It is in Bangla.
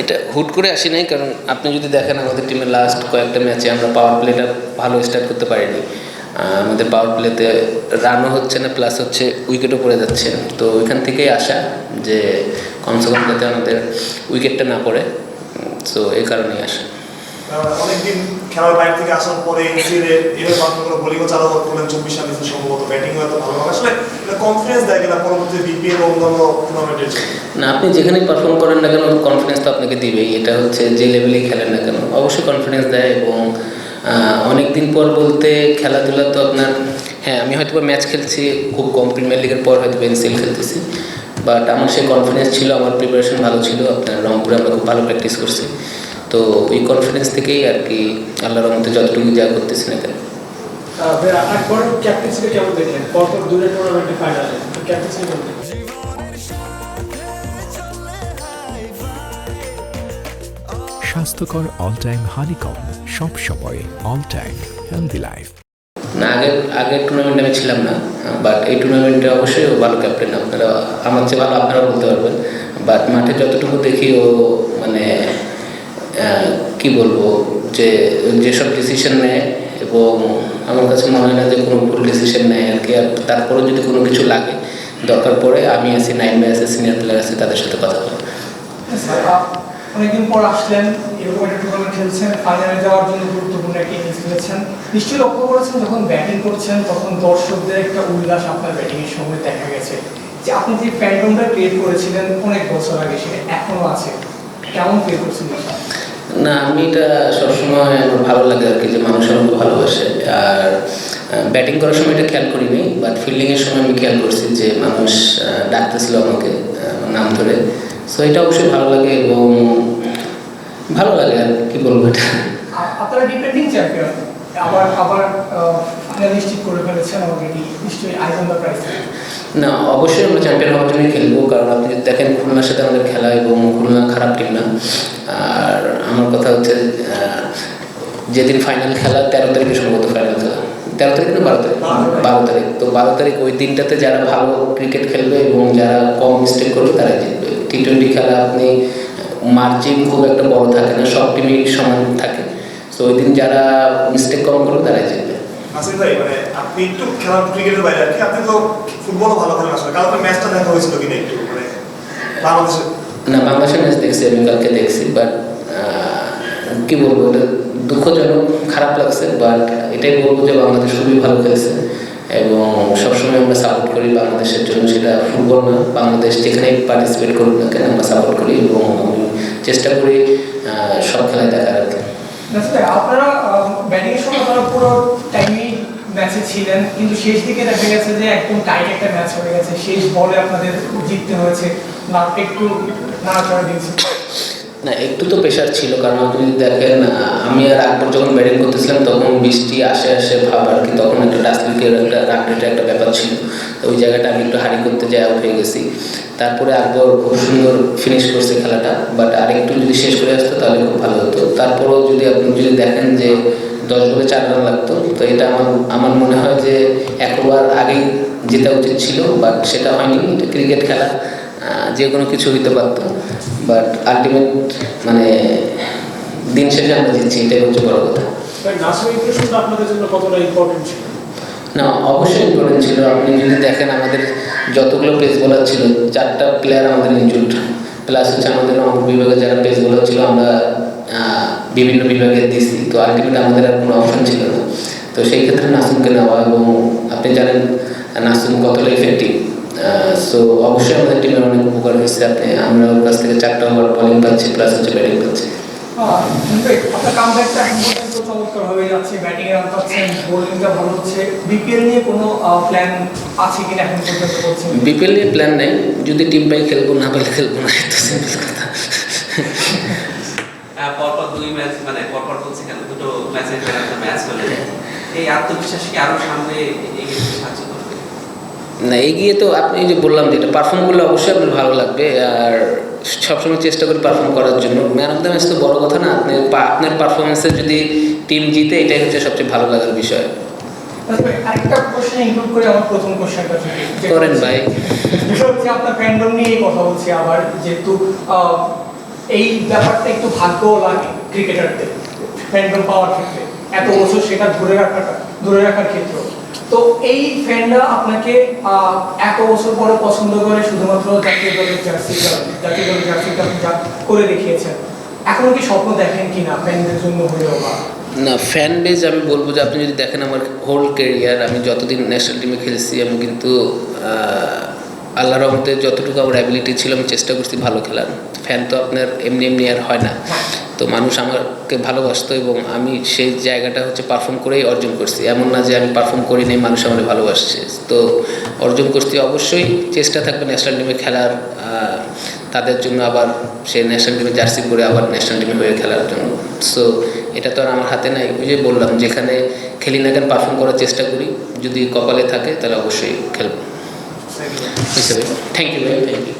এটা হুট করে আসি নাই, কারণ আপনি যদি দেখেন আমাদের টিমের লাস্ট কয়েকটা ম্যাচে আমরা পাওয়ার প্লেটা ভালো স্টার্ট করতে পারিনি। আমাদের পাওয়ার প্লেতে রানও হচ্ছে না প্লাস হচ্ছে উইকেটও পড়ে যাচ্ছে। তো ওইখান থেকেই আসা যে কমসে কম যাতে আমাদের উইকেটটা না পড়ে। সো এই কারণেই আসা। অনেকদিন খেলার বাইরে থেকে আসার পরে এভাবে বোলিংও চালু করলেন, চব্বিশ সালে সম্ভবত ব্যাটিংও এত ভালো হবে আসলে কনফিডেন্স দেয় কিনা বিপিএল ও অন্যান্য টুর্নামেন্টের না, আপনি যেখানে পারফর্ম করেন না কেন কনফিডেন্স তো আপনাকে দিবেই। এটা হচ্ছে যে লেভেলেই খেলেন না কেন, অবশ্যই কনফিডেন্স দেয় এবং অনেক দিন পর বলতে খেলাধুলা তো আপনার হ্যাঁ আমি হয়তো ম্যাচ খেলছি, খুব কম প্রিমিয়ার লিগের পর হয়তো এনসিএল খেলতেছি বাট আমার সেই কনফিডেন্স ছিল, আমার প্রিপারেশন ভালো ছিল, আপনার রংপুরে আমরা খুব ভালো প্র্যাকটিস করছি। তো ওই কনফিডেন্স থেকেই আর কি আল্লাহর রহমতে যতটুকু যা করতেছি না কেন। একবার কেমন দেখলেন? পরপর দুটো টুর্নামেন্টে ফাইনালে ক্যাপ্টেন্সিকে কেমন দেখলেন? স্বাস্থ্যকর অল টাইম হানিকম সব সময় অল টাইম হেলদি লাইফ না আগের আগের টুর্নামেন্টে আমি ছিলাম না বাট এই টুর্নামেন্টে অবশ্যই ও ভালো ক্যাপ্টেন আপনারা আমার চেয়ে ভালো আপনারা বলতে পারবেন। বাট মাঠে যতটুকু দেখি ও মানে আহ, কি বলব যে যেসব ডিসিশন নেয় এবং আমার কাছে মনে হয় না যে কোনো ভুল ডিসিশন নেয় আর কি। আর তারপরেও যদি কোনো কিছু লাগে, দরকার পড়ে আমি আছি নাইন বাই আছে সিনিয়র প্লেয়ার আছে, তাদের সাথে কথা বলব। অনেকদিন পর আসলেন টুর্নামেন্ট যাওয়ার জন্য গুরুত্বপূর্ণ নিশ্চয়ই করেছেন, যখন ব্যাটিং করছেন, তখন দর্শকদের একটা উল্লাস আপনার ব্যাটিং এর সময় দেখা গেছে। যে আপনি যে করেছিলেন অনেক বছর আগে আছে। কেমন করছেন? না, আমি এটা সবসময় আমার ভালো লাগে আর কি যে মানুষ আমাকে ভালোবাসে। আর ব্যাটিং করার সময় এটা খেয়াল করিনি বাট ফিল্ডিংয়ের সময় আমি খেয়াল করছি যে মানুষ ডাকতেছিল আমাকে নাম ধরে। সো এটা অবশ্যই ভালো লাগে এবং ভালো লাগে আর কি বলব এটা। আপনারা ডিপেন্ডিং চ্যাম্পিয়ন আবার আবার ফাইনাল নিশ্চিত করে ফেলেছেন অলরেডি নিশ্চয়ই আইজন প্রাইজ না অবশ্যই আমরা চ্যাম্পিয়ন হওয়ার জন্যই খেলব কারণ আপনি যদি দেখেন খুলনার সাথে আমাদের খেলা এবং খুলনা খারাপ টিম না আর আমার কথা হচ্ছে যেদিন ফাইনাল খেলা তেরো তারিখে সম্ভবত ফাইনাল খেলা। তেরো তারিখ না বারো তারিখ? বারো তারিখ। তো বারো তারিখ ওই দিনটাতে যারা ভালো ক্রিকেট খেলবে এবং যারা কম মিস্টেক করবে তারাই জিতবে। টি টোয়েন্টি খেলা আপনি মার্জিন খুব একটা বড় থাকে না সব টিমই সমান থাকে। তো ওই দিন যারা মিস্টেক কম করবে তারাই জিতবে। আসিফ ভাই মানে আপনি একটু খেলা ক্রিকেটের বাইরে আর কি আপনি তো ফুটবলও ভালো খেলেন আসলে। কাল আপনার ম্যাচটা দেখা হয়েছিল কিনা একটু মানে বাংলাদেশের না বাংলাদেশের ম্যাচ দেখছি আমি কালকে দেখছি বাট কি বলব এটা দুঃখজনক খারাপ লাগছে বাট এটাই বলব যে বাংলাদেশ খুবই ভালো খেলছে এবং সবসময় আমরা সাপোর্ট করি বাংলাদেশের জন্য সেটা ফুটবল না বাংলাদেশ যেখানেই পার্টিসিপেট করুক না কেন আমরা সাপোর্ট করি এবং আমি চেষ্টা করি আহ, সব খেলায় দেখার আর কি। আপনারা ব্যাটিং সময় আপনারা পুরো ছিলেন, কিন্তু শেষ দিকে দেখা গেছে যে একদম টাইট একটা ম্যাচ হয়ে গেছে। শেষ বলে আপনাদের জিততে হয়েছে। না, একটু নাড়াচড়া দিয়েছে। না, একটু তো প্রেশার ছিল, কারণ আপনি দেখেন আমি আর আকবর যখন ব্যাটিং করতেছিলাম, তখন বৃষ্টি আসে আসে ভাব আর কি, তখন একটা ডাস্টবিকের একটা রান একটা ব্যাপার ছিল। তো ওই জায়গাটা আমি একটু হারি করতে যাই আউট হয়ে গেছি। তারপরে আকবর খুব সুন্দর ফিনিশ করছে খেলাটা বাট আরেকটু যদি শেষ করে আসতো, তাহলে খুব ভালো হতো। তারপরেও যদি আপনি যদি দেখেন যে দশ বলে চার রান লাগতো। তো এটা আমার আমার মনে হয় যে একবার আগেই জেতা উচিত ছিল বাট সেটা হয়নি। এটা ক্রিকেট খেলা যে কোনো কিছু হইতে পারতো। বাট আলটিমেট মানে দিন শেষে আমরা জিতছি এটাই হচ্ছে বড় কথা। না অবশ্যই ইম্পর্টেন্ট ছিল। আপনি যদি দেখেন আমাদের যতগুলো পেস বোলার ছিল চারটা প্লেয়ার আমাদের ইনজুড প্লাস হচ্ছে আমাদের রংপুর বিভাগে যারা পেস বোলার ছিল আমরা বিভিন্ন বিভাগে দিয়েছি তো আলটিমেট আমাদের আর কোনো অপশন ছিল না। তো সেই ক্ষেত্রে নাসুমকে নেওয়া এবং আপনি জানেন নাসুম কতটা ইফেক্টিভ সো অবশ্যই আমাদের টিমের অনেক উপকার হয়েছে। আপনি আমরা ওর কাছ থেকে চারটা ওভার বলিং পাচ্ছি প্লাস হচ্ছে ব্যাটিং পাচ্ছি। আপনার কামব্যাকটা এখন চমৎকার হয়ে যাচ্ছে ব্যাটিং এ রান পাচ্ছেন বোলিংটা ভালো হচ্ছে। বিপিএল নিয়ে কোনো প্ল্যান আছে কিনা এখন পর্যন্ত বলছেন? বিপিএল নিয়ে প্ল্যান নেই। যদি টিম পাই খেলব না পাইলে খেলব না। এত সিম্পল কথা। দুই ম্যাচ মানে পরপর বলছি কেন দুটো ম্যাচের পর একটা ম্যাচ হলে। এই আত্মবিশ্বাস কি আরও সামনে এগিয়ে সাহায্য করবে? না এগিয়ে তো আপনি যে বললাম যে এটা পারফর্ম করলে অবশ্যই আপনার ভালো লাগবে আর সবসময় চেষ্টা করি পারফর্ম করার জন্য। ম্যান অফ দ্য ম্যাচ তো বড় কথা না আপনি আপনার পারফরমেন্সে যদি টিম জিতে এটাই হচ্ছে সবচেয়ে ভালো লাগার বিষয়। আচ্ছা আরেকটা কোশ্চেন ইনক্লুড করে আমার প্রথম কোশ্চেনটা করেন ভাই। হচ্ছে আপনার ফ্যান্ডম নিয়ে কথা বলছি আবার যেহেতু আহ, এই ব্যাপারটা একটু ভাগ্যও লাগে। ক্রিকেটারদের ফ্যান্ডম পাওয়ার ক্ষেত্রে। এত বছর সেটা ধরে রাখাটা ধরে রাখার ক্ষেত্রে। তো এই ফ্যানরা আপনাকে এত বছর পরে পছন্দ করে শুধুমাত্র জাতীয় দলের জার্সিটা জাতীয় দলের জার্সিটা আপনি করে দেখিয়েছেন। এখনও কি স্বপ্ন দেখেন কিনা ফ্যানদের জন্য হলেও বা? না ফ্যান বেজ আমি বলব যে আপনি যদি দেখেন আমার হোল ক্যারিয়ার আমি যতদিন ন্যাশনাল টিমে খেলছি আমি কিন্তু আল্লাহ রহমতে যতটুকু আমার অ্যাবিলিটি ছিল আমি চেষ্টা করছি ভালো খেলার। ফ্যান তো আপনার এমনি এমনি আর হয় না। তো মানুষ আমাকে ভালোবাসতো এবং আমি সেই জায়গাটা হচ্ছে পারফর্ম করেই অর্জন করছি। এমন না যে আমি পারফর্ম করি নাই মানুষ আমাকে ভালোবাসছে। তো অর্জন করছি অবশ্যই চেষ্টা থাকবে ন্যাশনাল টিমে খেলার তাদের জন্য আবার সে ন্যাশনাল টিমে জার্সি পরে আবার ন্যাশনাল টিমে হয়ে খেলার জন্য। সো এটা তো আর আমার হাতে নাই। ওই যে বললাম যেখানে খেলি না কেন পারফর্ম করার চেষ্টা করি। যদি কপালে থাকে তাহলে অবশ্যই খেলব। থ্যাংক ইউ ভাই থ্যাংক ইউ